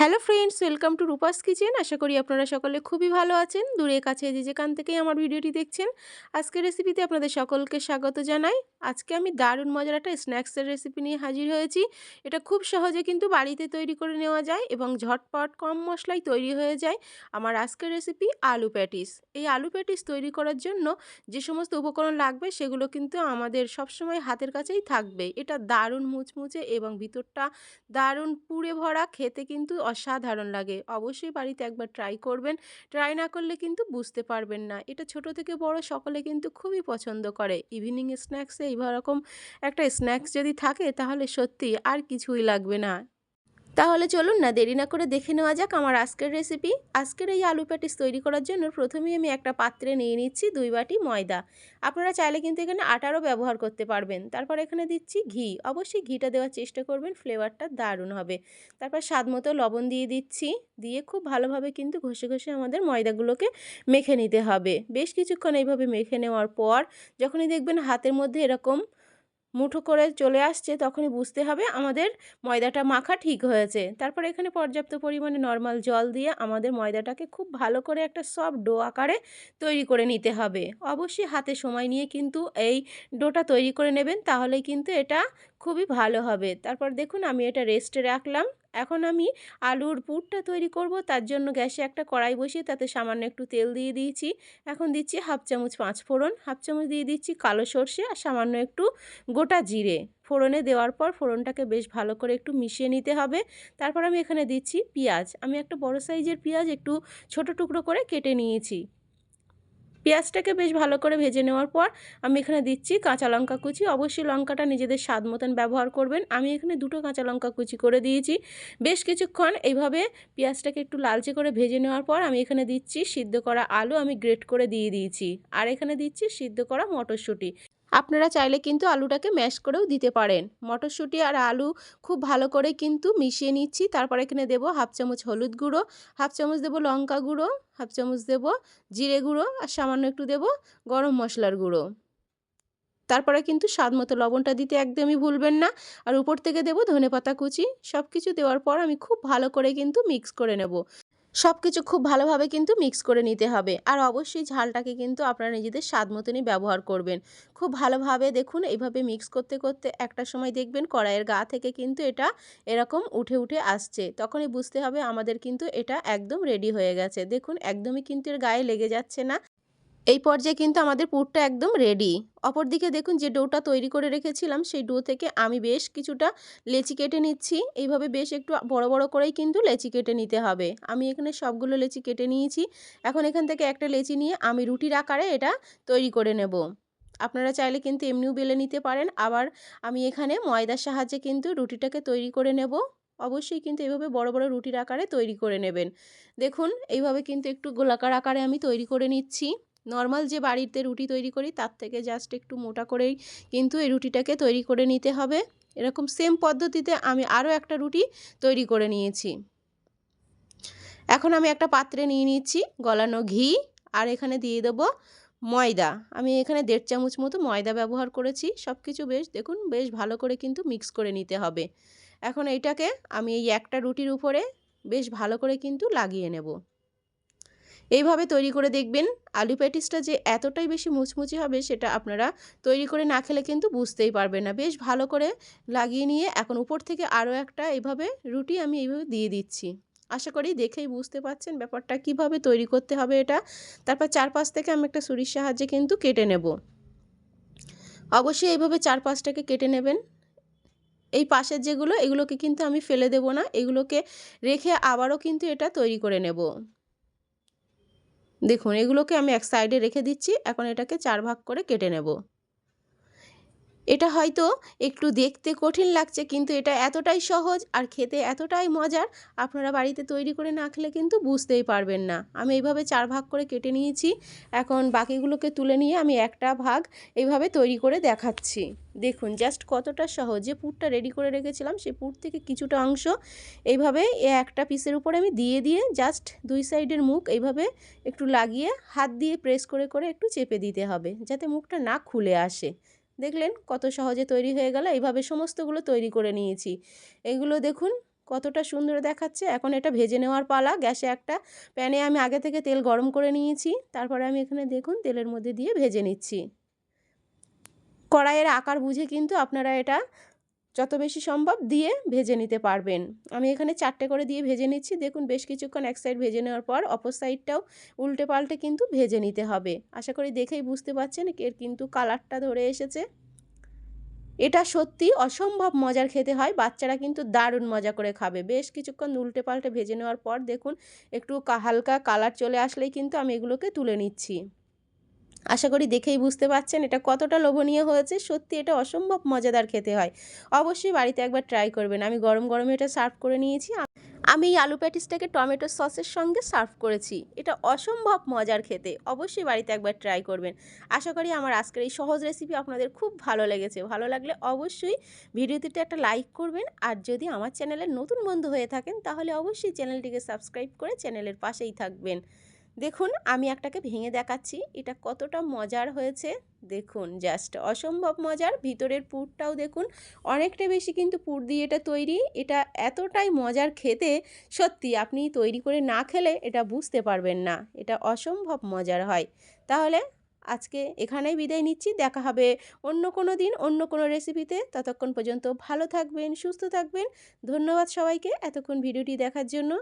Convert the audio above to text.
Hello friends welcome to Rupa's kitchen আশা করি আপনারা সকলে খুবই ভালো আছেন। দূরে কাছে যে যেখান থেকেই আমার ভিডিওটি দেখছেন, আজকের রেসিপিতে আপনাদের সকলকে স্বাগত জানাই। আজকে আমি দারুণ মজার একটা স্ন্যাক্সের রেসিপি নিয়ে হাজির হয়েছি। এটা খুব সহজে কিন্তু বাড়িতে তৈরি করে নেওয়া যায় এবং ঝটপট কম মশলায় তৈরি হয়ে যায় আমার আজকের রেসিপি আলু প্যাটিস এই আলু প্যাটিস তৈরি করার জন্য যে সমস্ত উপকরণ লাগবে সেগুলো কিন্তু আমাদের সবসময় হাতের কাছেই থাকবে। এটা দারুণ মুচমুচে এবং ভিতরটা দারুণ পুড়ে ভরা, খেতে কিন্তু অসাধারণ লাগে। অবশ্যই বাড়িতে একবার ট্রাই করবেন। ট্রাই না করলে কিন্তু বুঝতে পারবেন না। এটা ছোট থেকে বড় সকলে কিন্তু খুবই পছন্দ করে। ইভিনিং স্ন্যাক্সে এইরকম একটা স্ন্যাক্স যদি থাকে তাহলে সত্যি আর কিছুই লাগবে না। তাহলে চলুন না, দেরি না করে দেখে নেওয়া যাক আমার আজকের রেসিপি আজকের এই আলু প্যাটিস তৈরি করার জন্য প্রথমেই আমি একটা পাত্রে নিয়ে নিচ্ছি দুই বাটি ময়দা। আপনারা চাইলে কিন্তু এখানে আটারও ব্যবহার করতে পারবেন। তারপর এখানে দিচ্ছি ঘি। অবশ্যই ঘিটা দেওয়ার চেষ্টা করবেন ফ্লেভারটা দারুণ হবে। তারপর স্বাদ মতো লবণ দিয়ে দিচ্ছি। দিয়ে খুব ভালোভাবে কিন্তু ঘষে ঘষে আমাদের ময়দাগুলোকে মেখে নিতে হবে। বেশ কিছুক্ষণ এইভাবে মেখে নেওয়ার পর যখনই দেখবেন হাতের মধ্যে এরকম মুঠো করে চলে আসছে, তখনই বুঝতে হবে আমাদের ময়দাটা মাখা ঠিক হয়েছে। তারপর এখানে পর্যাপ্ত পরিমাণে নর্মাল জল দিয়ে আমাদের ময়দাটাকে খুব ভালো করে একটা সফট ডো আকারে তৈরি করে নিতে হবে। অবশ্যই হাতে সময় নিয়ে কিন্তু এই ডোটা তৈরি করে নেবেন, তাহলেই কিন্তু এটা খুবই ভালো হবে। তারপর দেখুন আমি এটা রেস্টে রাখলাম। এখন আমি আলুর পুরটা তৈরি করব। তার জন্য গ্যাসে একটা কড়াই বসিয়ে তাতে সামান্য একটু তেল দিয়ে দিয়েছি। এখন দিচ্ছি হাফ চামচ পাঁচ ফোড়ন, হাফ চামচ দিয়ে দিচ্ছি কালো সর্ষে আর সামান্য একটু গোটা জিরে। ফোড়নে দেওয়ার পর ফোড়নটাকে বেশ ভালো করে একটু মিশিয়ে নিতে হবে। তারপর আমি এখানে দিচ্ছি পেঁয়াজ। আমি একটা বড় সাইজের পেঁয়াজ একটু ছোট টুকরো করে কেটে নিয়েছি। পেঁয়াজটাকে বেশ ভালো করে ভেজে নেওয়ার পর আমি এখানে দিচ্ছি কাঁচা লঙ্কা কুচি। অবশ্যই লঙ্কাটা নিজেদের স্বাদ মতন ব্যবহার করবেন। আমি এখানে দুটো কাঁচা লঙ্কা কুচি করে দিয়েছি। বেশ কিছুক্ষণ এইভাবে পেঁয়াজটাকে একটু লালচে করে ভেজে নেওয়ার পর আমি এখানে দিচ্ছি সিদ্ধ করা আলু। আমি গ্রেট করে দিয়ে দিয়েছি। আর এখানে দিচ্ছি সিদ্ধ করা মটরশুঁটি। আপনারা চাইলে কিন্তু আলুটাকে ম্যাশ করেও দিতে পারেন। মটরশুঁটি আর আলু খুব ভালো করে কিন্তু মিশিয়ে নিচ্ছি। তারপর এখানে দেবো হাফ চামচ হলুদ গুঁড়ো, হাফ চামচ দেবো লঙ্কা গুঁড়ো, হাফ চামচ দেবো জিরে গুঁড়ো আর সামান্য একটু দেবো গরম মশলার গুঁড়ো। তারপরে কিন্তু স্বাদ মতো লবণটা দিতে একদমই ভুলবেন না। আর উপর থেকে দেবো ধনে পাতা কুচি। সব কিছু দেওয়ার পর আমি খুব ভালো করে কিন্তু মিক্স করে নেব। সব কিছু খুব ভালোভাবে কিন্তু মিক্স করে নিতে হবে। আর অবশ্যই ঝালটাকে কিন্তু আপনারা নিজেদের স্বাদ মতনই ব্যবহার করবেন। খুব ভালোভাবে দেখুন, এইভাবে মিক্স করতে করতে একটা সময় দেখবেন কড়াইয়ের গা থেকে কিন্তু এটা এরকম উঠে উঠে আসছে। তখনই বুঝতে হবে আমাদের কিন্তু এটা একদম রেডি হয়ে গেছে। দেখুন, একদমই কিন্তু এর গায়ে লেগে যাচ্ছে না। এই পর্যায়ে কিন্তু আমাদের পুরটা একদম রেডি অপরদিকে দেখুন যে ডোটা তৈরি করে রেখেছিলাম, সেই ডো থেকে আমি বেশ কিছুটা লেচি কেটে নিচ্ছি। এইভাবে বেশ একটু বড় বড় করেই কিন্তু লেচি কেটে নিতে হবে। আমি এখানে সবগুলো লেচি কেটে নিয়েছি। এখন এখান থেকে একটা লেচি নিয়ে আমি রুটির আকারে এটা তৈরি করে নেব। আপনারা চাইলে কিন্তু এমনিও বেলে নিতে পারেন। আবার আমি এখানে ময়দার সাহায্যে কিন্তু রুটিটাকে তৈরি করে নেব। অবশ্যই কিন্তু এইভাবে বড় বড় রুটির আকারে তৈরি করে নেবেন। দেখুন, এইভাবে কিন্তু একটু গোলাকার আকারে আমি তৈরি করে নিচ্ছি। নর্মাল যে বাড়িতে রুটি তৈরি করি, তার থেকে জাস্ট একটু মোটা করেই কিন্তু এই রুটিটাকে তৈরি করে নিতে হবে। এরকম সেম পদ্ধতিতে আমি আরও একটা রুটি তৈরি করে নিয়েছি। এখন আমি একটা পাত্রে নিয়ে নিচ্ছি, গলানো ঘি, আর এখানে দিয়ে দেবো ময়দা। আমি এখানে দেড় চামচ মতো ময়দা ব্যবহার করেছি সব কিছু বেশ, দেখুন, বেশ ভালো করে কিন্তু মিক্স করে নিতে হবে। এখন এইটাকে আমি এই একটা রুটির উপরে বেশ ভালো করে কিন্তু লাগিয়ে নেব। এইভাবে তৈরি করে দেখবেন। আলু প্যাটিসটা যে এতটাই বেশি মুচমুচি হবে সেটা আপনারা তৈরি করে না খেলে কিন্তু বুঝতেই পারবেন না। বেশ ভালো করে লাগিয়ে নিয়ে এখন উপর থেকে আরও একটা এইভাবে রুটি আমি এইভাবে দিয়ে দিচ্ছি। আশা করি দেখেই বুঝতে পাচ্ছেন ব্যাপারটা, কীভাবে তৈরি করতে হবে এটা। তারপর চারপাশ থেকে আমি একটা ছুরির সাহায্যে কিন্তু কেটে নেব। অবশ্যই এইভাবে চারপাশটাকে কেটে নেবেন। এই পাশের যেগুলো, এগুলোকে কিন্তু আমি ফেলে দেব না। এগুলোকে রেখে আবারও কিন্তু এটা তৈরি করে নেব। দেখুন এগুলোকে আমি এক সাইডে রেখে দিচ্ছি এখন এটাকে চার ভাগ করে কেটে নেব। এটা হয়তো একটু দেখতে কঠিন লাগছে, কিন্তু এটা এতটাই সহজ আর খেতে এতটাই মজার, আপনারা বাড়িতে তৈরি করে না খেলে কিন্তু বুঝতেই পারবেন না। আমি এইভাবে চার ভাগ করে কেটে নিয়েছি, এখন বাকিগুলোকে তুলে নিয়ে আমি একটা ভাগ এইভাবে তৈরি করে দেখাচ্ছি। দেখুন জাস্ট কতটা সহজ। পুরটা রেডি করে রেখেছিলাম, সেই পুর থেকে কিছুটা অংশ এইভাবে একটা পিসের উপরে আমি দিয়ে দিয়ে জাস্ট দুই সাইডের মুখ এইভাবে একটু লাগিয়ে, হাত দিয়ে প্রেস করে করে একটু চেপে দিতে হবে, যাতে মুখটা না খুলে আসে। দেখলেন কত সহজে তৈরি হয়ে গেল, এইভাবে সমস্তগুলো তৈরি করে নিয়েছি। এগুলো দেখুন কতটা সুন্দর দেখাচ্ছে। এখন এটা ভেজে নেওয়ার পালা, গ্যাসে একটা প্যানে আমি আগে থেকে তেল গরম করে নিয়েছি, তারপরে আমি এখানে দেখুন তেলের মধ্যে দিয়ে ভেজে নিচ্ছি। কড়াইয়ের আকার বুঝে কিন্তু আপনারা এটা যত বেশি সম্ভব দিয়ে ভেজে নিতে পারবেন। আমি এখানে চারটে করে দিয়ে ভেজে নিচ্ছি। দেখুন, বেশ কিছুক্ষণ এক সাইড ভেজে নেওয়ার পর অপর সাইডটাও উল্টে পাল্টে কিন্তু ভেজে নিতে হবে। আশা করি দেখেই বুঝতে পারছেন এর কিন্তু কালারটা ধরে এসেছে। এটা সত্যি অসম্ভব মজার খেতে হয়। বাচ্চারা কিন্তু দারুণ মজা করে খাবে। বেশ কিছুক্ষণ উল্টে পাল্টে ভেজে নেওয়ার পর দেখুন, একটু হালকা কালার চলে আসলেই কিন্তু আমি এগুলোকে তুলে নিচ্ছি। আশা করি দেখেই বুঝতে পারছেন এটা কতটা লোভনীয় হয়েছে। সত্যি এটা অসম্ভব মজাদার খেতে হয়। অবশ্যই বাড়িতে একবার ট্রাই করবেন। আমি গরম গরমে এটা সার্ভ করে নিয়েছি। আমি এই আলু প্যাটিসটাকে টমেটো সসের সঙ্গে সার্ভ করেছি। এটা অসম্ভব মজার খেতে। অবশ্যই বাড়িতে একবার ট্রাই করবেন। আশা করি আমার আজকের এই সহজ রেসিপি আপনাদের খুব ভালো লেগেছে। ভালো লাগলে অবশ্যই ভিডিওটিতে একটা লাইক করবেন। আর যদি আমার চ্যানেলের নতুন বন্ধু হয়ে থাকেন, তাহলে অবশ্যই চ্যানেলটিকে সাবস্ক্রাইব করে চ্যানেলের পাশেই থাকবেন। দেখুন, আমি একটাকে ভেঙে দেখাচ্ছি। এটা কতটা মজার হয়েছে। দেখুন জাস্ট অসম্ভব মজার। ভিতরের পুরটাও দেখুন, অনেকটা বেশি কিন্তু পুর দিয়ে এটা তৈরি। এটা এতটাই মজার খেতে, সত্যি আপনি তৈরি করে না খেলে এটা বুঝতে পারবেন না। এটা অসম্ভব মজার হয়। তাহলে আজকে এখানেই বিদায় নিচ্ছি। দেখা হবে অন্য কোনো দিন, অন্য কোনো রেসিপিতে ততক্ষণ পর্যন্ত ভালো থাকবেন, সুস্থ থাকবেন। ধন্যবাদ সবাইকে এতক্ষণ ভিডিওটি দেখার জন্য।